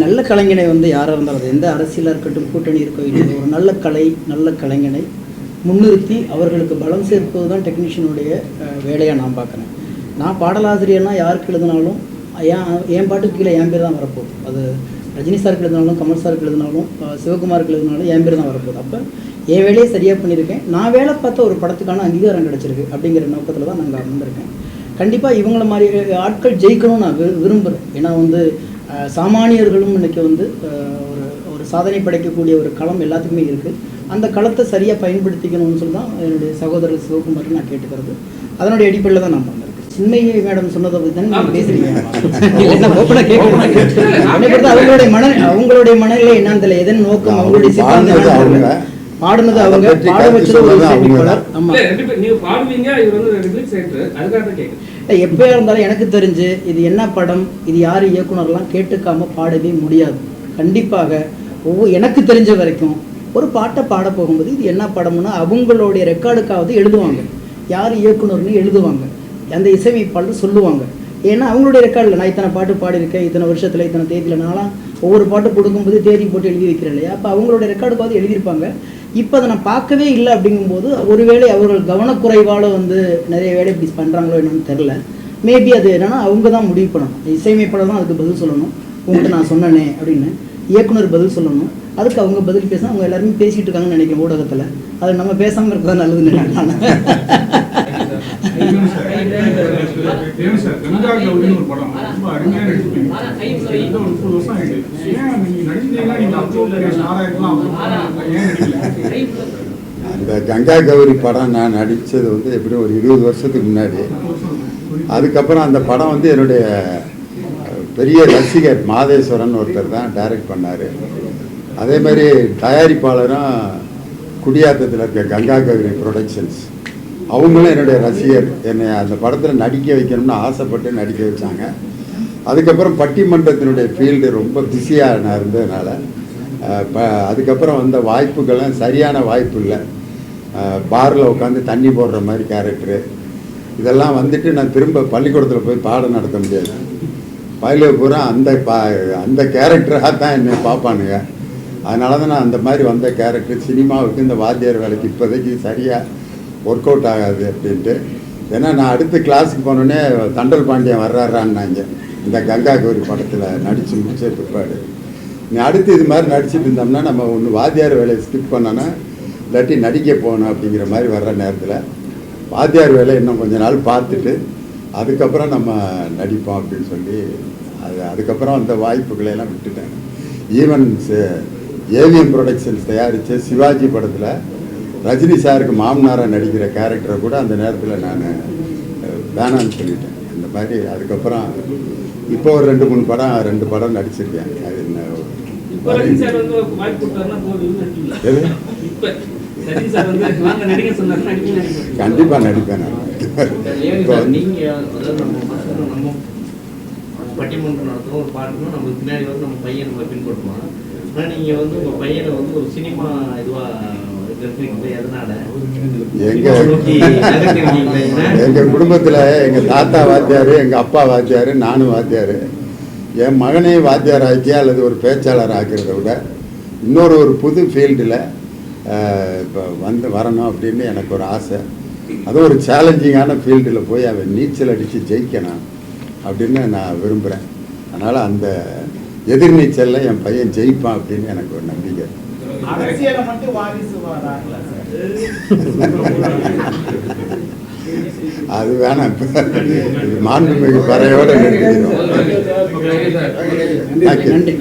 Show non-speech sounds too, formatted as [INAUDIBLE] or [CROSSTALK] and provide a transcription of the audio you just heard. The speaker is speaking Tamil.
நல்ல கலைஞனை வந்து யாராக இருந்தாலும் எந்த அரசியலாக இருக்கட்டும் கூட்டணி இருக்கட்டும் ஒரு நல்ல கலை நல்ல கலைஞனை முன்னிறுத்தி அவர்களுக்கு பலம் சேர்ப்பது தான் டெக்னீஷியனுடைய வேலையாக நான் பார்க்குறேன். நான் பாடலாசிரியர்னா யாருக்கு எழுதினாலும் ஏன் என் பாட்டுக்கு கீழே என் பேர் தான் வரப்போகுது. அது ரஜினி சாருக்கு எழுதினாலும் கமல் சாருக்கு எழுதினாலும் சிவகுமாருக்கு எழுதினாலும் என் பேர் தான் வரப்போகுது. அப்போ என் வேலையை சரியாக பண்ணியிருக்கேன். நான் வேலை பார்த்த ஒரு படத்துக்கான அங்கீகாரம் கிடச்சிருக்கு அப்படிங்கிற நோக்கத்தில் தான் நாங்கள் வந்திருக்கேன் கண்டிப்பாக இவங்கள மாதிரி ஆட்கள் ஜெயிக்கணும்னு நான் விரும்புகிறேன் ஏன்னா வந்து சாமானியர்களும் இன்னைக்கு வந்து ஒரு ஒரு சாதனை படைக்கக்கூடிய ஒரு களம் எல்லாத்துக்குமே இருக்குது அந்த களத்தை சரியாக பயன்படுத்திக்கணும்னு சொல்லி தான் என்னுடைய சகோதரர் சிவகுமார் நான் கேட்டுக்கிறது. அதனுடைய அடிப்படையில் தான் நான் வந்திருக்கேன். சின்மையை மேடம் சொன்னதை பற்றி தான் நீங்கள் பொறுத்த அவங்களுடைய மன அவங்களுடைய மனநிலை என்னன்னு தெரியல. எதன் நோக்கம் அவங்களுடைய சித்தாந்தம் பாடுனது. அவங்க. பாட வச்சது ஒரு இசையமைப்பாளர். ஆமா. நீங்க பாடுவீங்க இவர் வந்து ரிலீஸ் ஆயிட்டு அதுக்காக இல்ல, எப்பயா இருந்தாலும் எனக்கு தெரிஞ்சு இது என்ன படம் இது யார் இயக்குனர்லாம் கேட்டுக்காம பாடவே முடியாது. கண்டிப்பாக ஒவ்வொரு எனக்கு தெரிஞ்ச வரைக்கும் ஒரு பாட்டை பாட போகும்போது இது என்ன படம்னு அவங்களுடைய ரெக்கார்டுக்காவது எழுதுவாங்க. யார் இயக்குனர்னு எழுதுவாங்க. அந்த இசையமைப்பாளர் சொல்லுவாங்க. ஏன்னா அவங்களுடைய ரெக்கார்டில் நான் இத்தனை பாட்டு பாடியிருக்கேன் இத்தனை வருஷத்தில் இத்தனை தேதியில் நான்லாம் ஒவ்வொரு பாட்டு கொடுக்கும்போது தேதி போட்டு எழுதி வைக்கிறேன் இல்லையா? அப்போ அவங்களுடைய ரெக்கார்டுக்காவது எழுதியிருப்பாங்க. இப்போ அதை நான் பார்க்கவே இல்லை அப்படிங்கும்போது ஒருவேளை அவர்கள் கவனக்குறைவால் வந்து நிறைய வேலை இப்படி பண்ணுறாங்களோ என்னன்னு தெரில மேபி அது என்னன்னா அவங்க தான் முடிவு பண்ணணும். இசையமைப்பாளர் தான் அதுக்கு பதில் சொல்லணும். உங்கள்கிட்ட நான் சொன்னேனே அப்படின்னு இயக்குனர் பதில் சொல்லணும். அதுக்கு அவங்க பதில் பேசினா அவங்க எல்லாருமே பேசிகிட்டு இருக்காங்கன்னு நினைக்கிறேன் ஊடகத்தில். அது நம்ம பேசாமல் இருக்கிறது நல்லதுன்னு நினைக்கிறாங்க [LAUGHS] அந்த கங்கா கௌரி படம் நான் நடித்தது வந்து எப்படியும் ஒரு இருபது வருஷத்துக்கு முன்னாடி. அதுக்கப்புறம் அந்த படம் வந்து என்னுடைய பெரிய ரசிகர் மாதேஸ்வரன் ஒருத்தர் தான் டைரக்ட் பண்ணார். அதே மாதிரி தயாரிப்பாளரும் குடியாத்தத்தில் இருக்க கங்கா கௌரி ப்ரொடக்ஷன்ஸ் அவங்களும் என்னுடைய ரசிகர். என்னை அந்த படத்தில் நடிக்க வைக்கணும்னு ஆசைப்பட்டு நடிக்க வச்சாங்க. அதுக்கப்புறம் பட்டிமன்றத்தினுடைய ஃபீல்டு ரொம்ப பிஸியாக நான் இருந்ததுனால ப அதுக்கப்புறம் வந்த வாய்ப்புகளும் சரியான வாய்ப்பு இல்லை. பாரில் உட்காந்து தண்ணி போடுற மாதிரி கேரக்டரு இதெல்லாம் வந்துட்டு நான் திரும்ப பள்ளிக்கூடத்தில் போய் பாடம் நடத்த முடியாது. பயில பூரா அந்த பா அந்த கேரக்டராக தான் என்னை பார்ப்பானுங்க. அதனால தான் நான் அந்த மாதிரி வந்த கேரக்டர் சினிமாவுக்கு இந்த வாத்தியார் வேலைக்கு இப்போதைக்கு சரியாக ஒர்க் அவுட் ஆகாது அப்படின்ட்டு. ஏன்னா நான் அடுத்த கிளாஸுக்கு போனோடனே தண்டல் பாண்டியன் வர்றாரான்னாங்க இந்த கங்கா கௌரி படத்தில் நடித்து முடிச்ச பிற்பாடு. நீ அடுத்து இது மாதிரி நடிச்சுட்டு இருந்தோம்னா நம்ம ஒன்று வாத்தியார் வேலையை ஸ்கிப் பண்ணோன்னா இல்லாட்டி நடிக்க போகணும் அப்படிங்கிற மாதிரி வர்ற நேரத்தில் வாத்தியார் வேலை இன்னும் கொஞ்ச நாள் பார்த்துட்டு அதுக்கப்புறம் நம்ம நடிப்போம் அப்படின்னு சொல்லி அது அதுக்கப்புறம் அந்த வாய்ப்புகளையெல்லாம் விட்டுட்டேன். ஈவன் ஏவிஎம் ப்ரொடக்ஷன்ஸ் தயாரித்த சிவாஜி படத்தில் ரஜினி சாருக்கு மாமனாராக நடிக்கிற கேரக்டரை கூட அந்த நேரத்தில் நான் வேணான்னு சொல்லிட்டேன் இந்த மாதிரி அதுக்கப்புறம் இப்போ ஒரு ரெண்டு மூணு படம் ரெண்டு படம் நடிச்சிருக்கேன். அது இப்போ ரஜினி சார் என்ன கண்டிப்பாக நடிப்பேன் நான். பட்டிமன்றம் நடத்துறோம் ஒரு பாட்டுனா நம்ம பின்னாடி வந்து நம்ம பையன் நம்ம பின்பற்றுவோம். ஆனால் நீங்க வந்து உங்க பையனை வந்து ஒரு சினிமா இதுவா இருக்கிறீங்களே எதனால எங்க குடும்பத்துல எங்க தாத்தா வாத்தியாரு எங்க அப்பா வாத்தியாரு நானும் வாத்தியாரு. என் மகனை வாத்தியார் ஆக்கி அல்லது ஒரு பேச்சாளர் ஆக்கிறத விட இன்னொரு ஒரு புது ஃபீல்டில் இப்போ வந்து வரணும் அப்படின்னு எனக்கு ஒரு ஆசை. அதுவும் ஒரு சேலஞ்சிங்கான ஃபீல்டில் போய் அவன் நீச்சல் அடித்து ஜெயிக்கணும் அப்படின்னு நான் விரும்புகிறேன் அதனால் அந்த எதிர்நீச்சலில் என் பையன் ஜெயிப்பான் அப்படின்னு எனக்கு ஒரு நம்பிக்கை அரசியலை மட்டும் வாரிசு வராங்களா சார் அது வேணாம் மாண்புமிகு பறையோடு நன்றி